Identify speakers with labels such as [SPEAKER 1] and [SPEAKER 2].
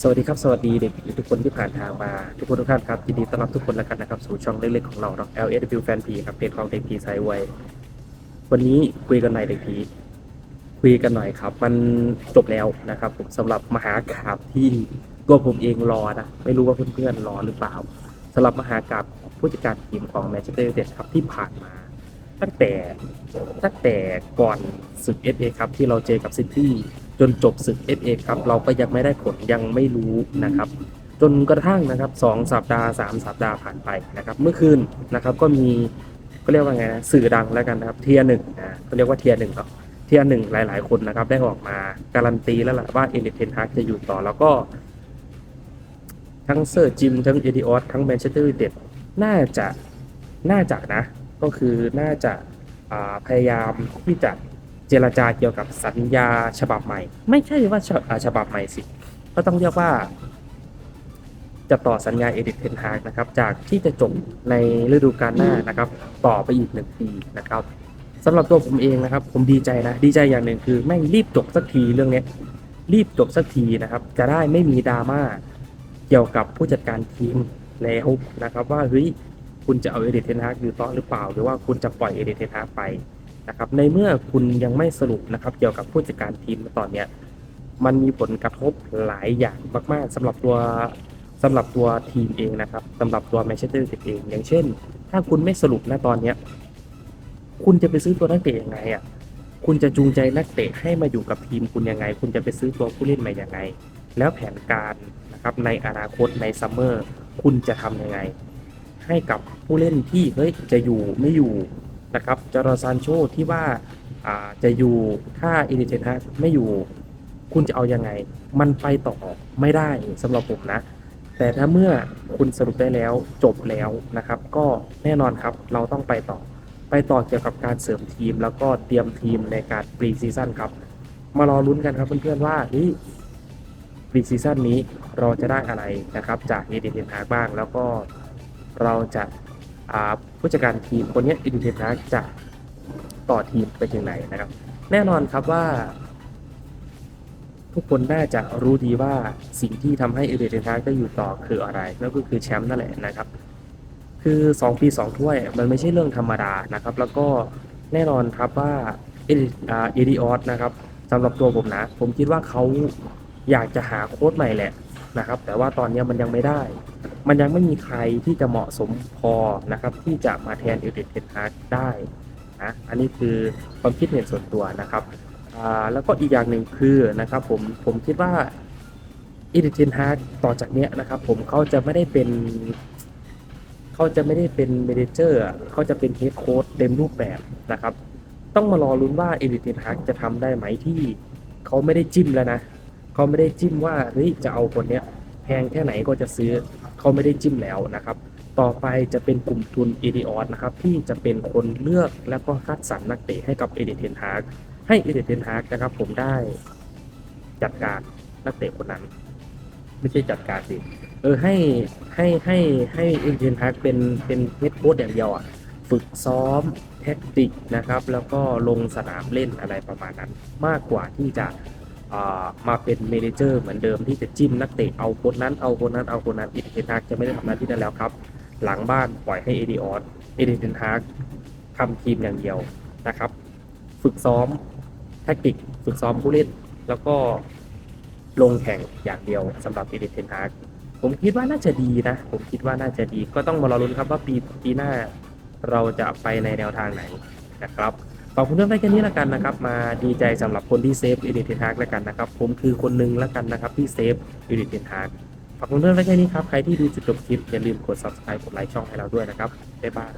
[SPEAKER 1] สวัสดีครับ สวัสดีเด็กทุกคนที่ผ่านทางมา ทุกคนทุกท่านครับยินดีต้อนรับทุกคนแล้วกันนะครับ สู่ช่องเล็กๆของเราเนาะ LSW Fan P ครับเพจของเด็กพีไซไววันนี้คุยกันหน่อยเด็กพีคุยกันหน่อยครับ มันจบแล้วนะครับ ผมสำหรับมหากราบที่ตัวผมเองรอนะไม่รู้ว่าเพื่อนๆรอหรือเปล่าสำหรับมหากราบผู้จัดการทีมของแมนเชสเตอร์ยูไนเต็ดครับที่ผ่านมา ตั้งแต่ตั้งแต่ก่อนศึก FA ครับที่เราเจอกับซิตี้ จนจบศึก FA ครับเราก็ยังไม่ได้ผลยังไม่รู้นะครับ จนกระทั่งนะครับสองสัปดาห์สามสัปดาห์ผ่านไปนะครับ เมื่อคืนนะครับก็มีก็เรียกว่าไงนะสื่อดังแล้วกันนะครับเทียหนึ่งนะก็เรียกว่าเทียหนึ่งเนาะเทียหนึ่งหลาย ๆ คนนะครับ ได้ออกมาการันตีแล้วล่ะว่าเอลิเทนฮากจะอยู่ต่อแล้วก็ ทั้งเซอร์จิมทั้งเอดิออสทั้งแมนเชสเตอร์ยูไนเต็ดน่าจะน่าจะนะ ก็คือน่าจะาพยายามที่จะ เจรจาเกี่ยวกับสัญญาฉบับใหม่ ไม่ใช่ว่าฉอ่าฉบับใหม่สิ ก็ต้องเรียกว่า จะต่อสัญญาเอดิทเทนฮากนะครับ จากที่จะจบในฤดูกาลหน้านะครับ ต่อไปอีกหนึ่งปีนะครับสำหรับตัวผมเองนะครับ ผมดีใจนะดีใจอย่างหนึ่งคือแม่รีบจบสักทีเรื่องนี้รีบจบสักทีนะครับ จะได้ไม่มีดราม่าเกี่ยวกับผู้จัดการทีมแล้วนะครับ ว่าเฮ้ยคุณจะเอาเอเดนเทนฮากอยู่ต่อหรือเปล่า หรือว่าคุณจะปล่อยเอเดนเทนฮากไป นะครับในเมื่อคุณยังไม่สรุปนะครับเกี่ยวกับผู้จัดการทีมตอนเนี้ยมันมีผลกระทบหลายอย่างมากๆสำหรับตัวสำหรับตัวทีมเองนะครับสำหรับตัวแมนเชสเตอร์ยูไนเต็ดเอง อย่างเช่น ถ้าคุณไม่สรุปณตอนเนี้ยคุณจะไปซื้อตัวนักเตะยังไงอะคุณจะจูงใจนักเตะให้มาอยู่กับทีมคุณยังไง คุณจะไปซื้อตัวผู้เล่นมายังไง แล้วแผนการนะครับในอนาคตในซัมเมอร์คุณจะทำยังไง ให้กับผู้เล่นที่เฮ้ยจะอยู่ไม่อยู่ นะครับจอร์ซานโชที่ว่าจะอยู่ถ้าอินิเทนฮะไม่อยู่คุณจะเอายังไง มันไปต่อไม่ได้สำหรับผมนะ แต่ถ้าเมื่อคุณสรุปได้แล้วจบแล้วนะครับ ก็แน่นอนครับเราต้องไปต่อ ไปต่อเกี่ยวกับการเสริมทีม แล้วก็เตรียมทีมในการปรีซีซั่นครับ มารอลุ้นกันครับเพื่อนๆว่าเฮ้ยปรีซีซั่นนี้เราจะได้อะไรนะครับ จากเอเดนเทนฮาบ้างแล้วก็เราจะ ผู้จัดการทีมคนนี้อเดนเทนฮาจะต่อทีมไปถึงไหนนะครับ แน่นอนครับว่า ทุกคนน่าจะรู้ดีว่าสิ่งที่ทำให้เอเดนเทนฮากได้อยู่ต่อคืออะไรนั่นก็คือแชมป์นั่นแหละนะครับ คือ 2 ปี 2 ถ้วยมันไม่ใช่เรื่องธรรมดานะครับ แล้วก็แน่นอนครับว่าเอดิอ่าเอดิออสนะครับสำหรับตัวผมนะ ผมคิดว่าเขาอยากจะหาโค้ชใหม่แหละนะครับ แต่ว่าตอนนี้มันยังไม่ได้ มันยังไม่มีใครที่จะเหมาะสมพอนะครับ ที่จะมาแทนเอเดนเทนฮากได้นะอันนี้คือความคิดเห็นส่วนตัวนะครับแล้วก็อีกอย่างหนึ่งคือนะครับผมผมคิดว่าเอเดนเทนฮากต่อจากเนี้ยนะครับ ผมเขาจะไม่ได้เป็นเขาจะไม่ได้เป็นเมเนเจอร์เขาจะเป็นเฮดโค้ดเต็มรูปแบบนะครับ ต้องมารอลุ้นว่าเอริเทนฮักจะทำได้ไหมที่เขาไม่ได้จิ้มแล้วนะเขาไม่ได้จิ้มว่าเฮ้ยจะเอาคนเนี้ยแพงแค่ไหนก็จะซื้อ เขาไม่ได้จิ้มแล้วนะครับ ต่อไปจะเป็นกลุ่มทุนเอ i ิออสนะครับที่จะเป็นคนเลือกแล้วก็คัดสรรนักเตะให้กับเอเดเทนฮากให้เอเดเทนฮากนะครับ ผมได้จัดการนักเตะคนนั้น ไม่ใช่จัดการสิเออให้ให้ให้ให้เอ็นเทนฮักเป็นเป็นเฮดโค้ดอย่างเดียวอะฝึกซ้อมแท็กติกนะครับ แล้วก็ลงสนามเล่นอะไรประมาณนั้นมากกว่าที่จะ มาเป็นเมนเจอร์เหมือนเดิมที่จะจิ้มนักเตะเอาคนนั้นเอาคนนั้นเอาคนนั้นเอเทนฮักจะไม่ได้ทำหน้าที่นั้นแล้วครับ หลังบ้านปล่อยให้เอดีออสเอเดนเทนฮักทำทีมอย่างเดียวนะครับ ฝึกซ้อมแท็กติกฝึกซ้อมผู้เล่นแล้วก็ลงแข่งอย่างเดียวสำหรับเอเดนเทนฮักผมคิดว่าน่าจะดีนะ ผมคิดว่าน่าจะดีก็ต้องมารอรุ้นครับว่าปีปีหน้าเราจะไปในแนวทางไหนนะครับ ขอบคุณเพื่อนๆแค่นี้ละกันนะครับ มาดีใจสำหรับคนที่เซฟอีดิทเทนฮากแล้วกันนะครับ ผมคือคนหนึ่งแล้วกันนะครับที่เซฟอีดิทเทนฮากขอบคุณเพื่อนๆแค่นี้ครับ ใครที่ดูจุดจบคลิปอย่าลืมกด subscribe กดไลค์ช่องให้เราด้วยนะครับบ๊ายบาย